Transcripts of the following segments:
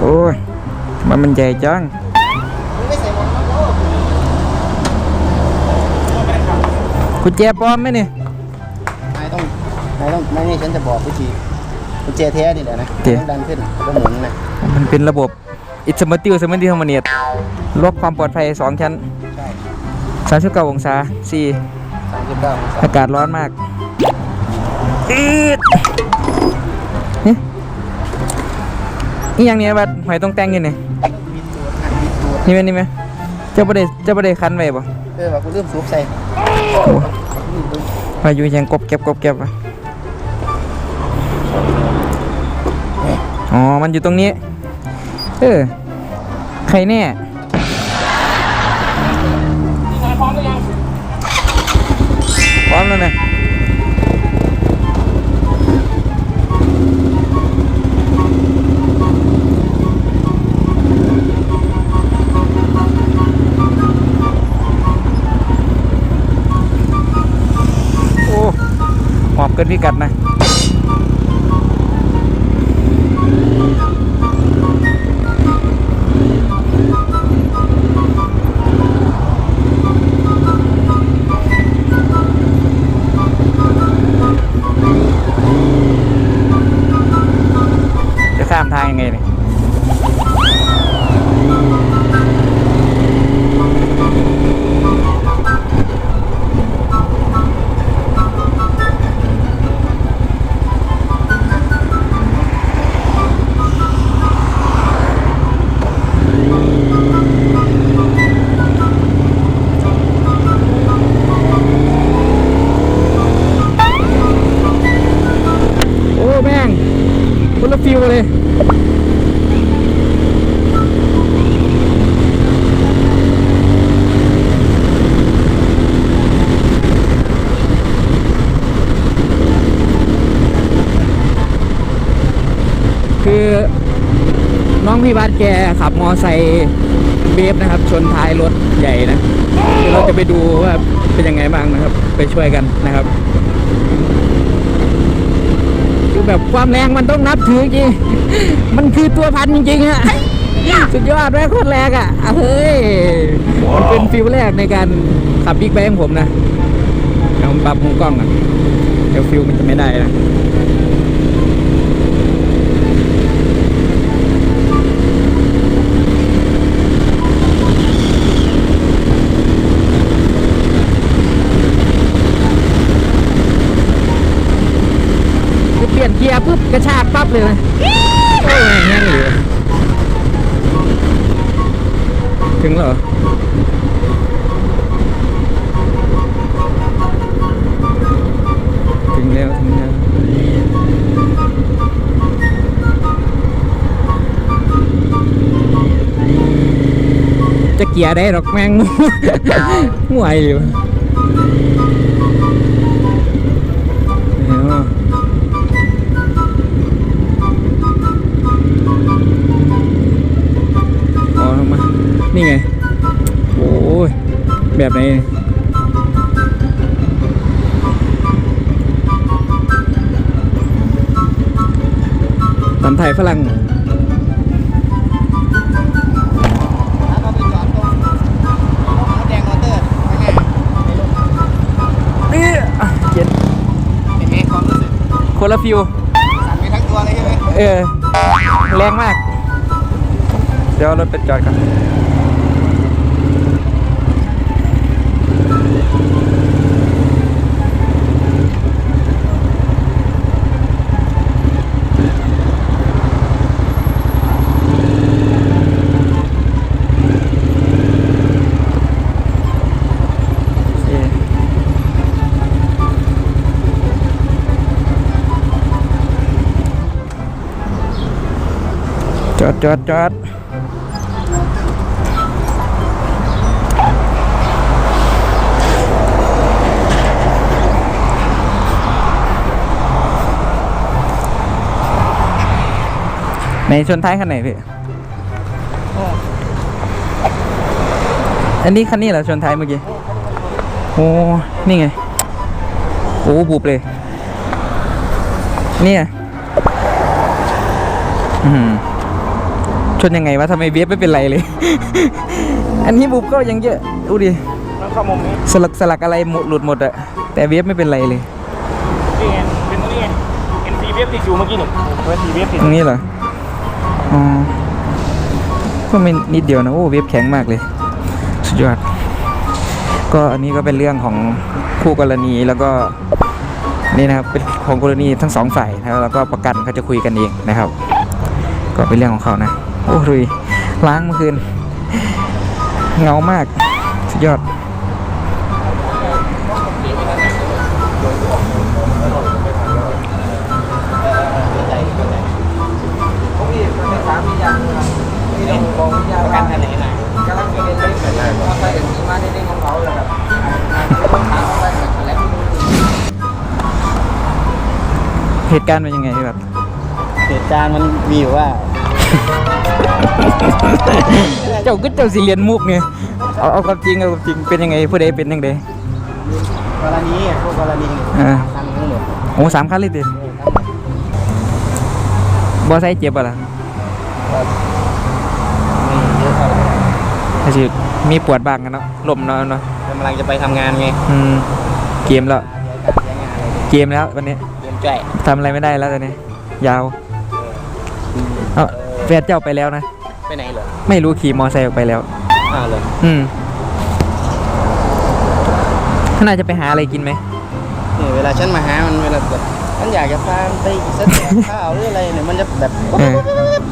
โอ้ยมันมันใหญ่จังไม่ใส่หมวกกันน็อกกุญแจปลอมไหมเนี่ยนายต้องนายต้องนายนี่ฉันจะบอกวิธีกุญแจแท้นี่แหละนะเจ๊ต้องดันขึ้นแล้วก็หมุนนะมันเป็นระบบอิสมาติวสมาติวมาเนียดลดความปลอดภัยสองชั้นใช่สามสิบเก้าองศาสี่สามสิบเก้าองศาอากาศร้อนมากอืดนี่ นี่ยังเนี้ยบัดหอยต้องแต่งอยังไงมีตัวหันมีตัวนี่ไหมนี่ไหมเจ้าประเดี๋เจ้าประเดี๋คันไว้ป่ะเออว่ากูลืมซูบใส่พายุยังกบเก็บกบเก็บอะอ๋อ มันอยู่ตรงนี้ เออ ใครแน่พร้อมแล้วนะ อบเกินพิกัดนะจะข้ามทางยังไงเนี่ยิวเลยคือน้องพี่บาสแกขับมอไซค์เบฟนะครับ ชนท้ายรถใหญ่นะเดี๋ยวเราจะไปดูว่าเป็นยังไงบ้างนะครับ ไปช่วยกันนะครับ แบบความแรงมันต้องนับถือจริง มันคือตัวพันจริงๆอะสุดยอดแม่โคตรแรงอะอะเฮ้ยมันเป็นฟิลแรกในการขับบิ๊กไบค์ของผมนะเดี๋ยวผมปรับมุมกล้องอะเดี๋ยวฟิลมันจะไม่ได้นะ คือเปลี่ยนเกียร์ปุ๊บกระชากปั๊บเลยนะโอ้ยแง่งเลยถึงเหรอถึงแล้วถึงแล้วจะเกียร์ได้หรอกแม่งห่วยอยู่ แบบไหนเนี่ยตำไทยฝรั่งแล้วก็ไปจอดตรงรถแดงมอเตอร์ไปไงในรถนี่อะเจ็ดเป็นไงความรู้สึกคนละฟิวสั่นไปทั้งตัวเลยใช่ไหมเออ แรงมาก เดี๋ยวเอารถไปจอดกัน จอดจอดจอดในชนท้ายคันไหนพี่ อันนี้คันนี้เหรอชนท้ายเมื่อกี้ โอ้ นี่ไง โอ้บุบเลย เนี่ย อือหือ ชนยังไงวะทำไมเวฟไม่เป็นไรเลย อันนี้บุบก็ยังเยอะดูดิแล้วเข้ามุมนี้สลักสลักอะไรหมดหลุดหมดอะแต่เวฟไม่เป็นไรเลยนี่ไงเป็นตรงนี้ไงเอ็นซีเวฟติดอยู่เมื่อกี้นี่เวฟซีเวฟติดตรงนี้เหรออ๋อก็ไม่นิดเดียวนะโอ้เว็บแข็งมากเลย สุดยอด ก็อันนี้ก็เป็นเรื่องของคู่กรณีแล้วก็นี่นะครับเป็นของกรณีทั้งสองฝ่ายนะครับแล้วก็ประกันเขาจะคุยกันเองนะครับ ก็เป็นเรื่องของเขานะ โอ้ยล้างเมื่อคืน เงามาก สุดยอด เหตุการณ์เป็นยังไงพี่แบบ เหตุการณ์มันมีอยู่ว่า เจ้าก็เจ้าสิเรียนมุกเนี่ยเอาเอาความจริงเอาความจริงเป็นยังไงผู้ใดเป็นยังไงกรณีพวกกรณีอ่าทำทั้งหมดโอ้สามคันเลยดิบอไซค์เจ็บปะล่ะไม่เยอะเท่าไหร่อาจจะมีปวดบ้างกันเนาะลมเนาะเนาะกำลังจะไปทำงานไงอืมเกมแล้วใช้งานอะไรเกมแล้ววันนี้เตรียมจ่ายทำอะไรไม่ได้แล้วตอนนี้ยาวเอ้าแฟนเจ้าไปแล้วนะ ไปไหนเหรอไม่รู้ขี่มอไซค์ออกไปแล้ว อ้าวเหรออืมเขาน่าจะไปหาอะไรกินไหมนี่เวลาฉันมาหามันเวลาแบบฉันอยากจะพาไปกินสเต็กข้าวหรืออะไรเนี่ยมันจะแบบเออ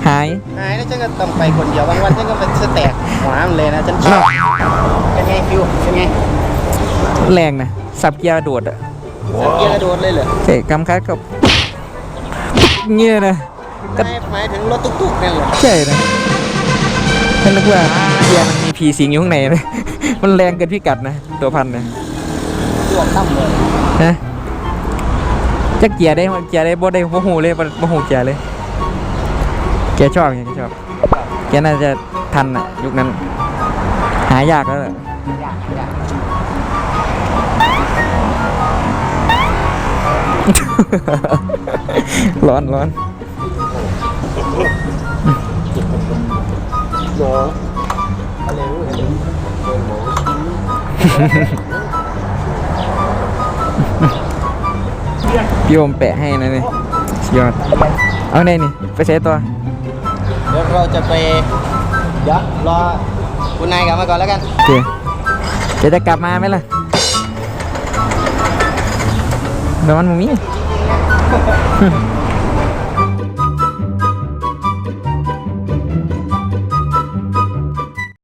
หาย หายแล้วฉันก็ต้องไปคนเดียวบางวันฉันก็เป็นสเต็กหัวมันเลยนะฉันชอบเป็นไงฟิวเป็นไงแรงนะ สับเกียร์โดดอะสับเกียร์กระโดดเลยเหรอเตะกำคัดกับ เงี้ยนะก็ไม่หมายถึงรถตุ๊กๆนั่นเหรอ ใช่นะ ฉันนึกว่าเกียร์มันมีผีสิงอยู่ข้างในนะมันแรงเกินพิกัดนะ ตัวพันนะตัวตั้มเลยนะจะเกียร์ได้เกียร์ได้บ่ได้บ่หูเลยบ่บ่หูเกียร์เลยเกียร์ชอบไงเกียร์ชอบเกียร์น่าจะทันอะ ยุคนั้น หายากแล้วแหละอยากอยากร้อนร้อน พี่โอมแปะให้นะนี่สุดยอด เอาไหนนี่ ไปใช้ตัว เดี๋ยวเราจะไปเดี๋ยวรอคุณนายกลับมาก่อนแล้วกันโอเคเดี๋ยวจะกลับมาไหมล่ะเดี๋ยวมันบ่มี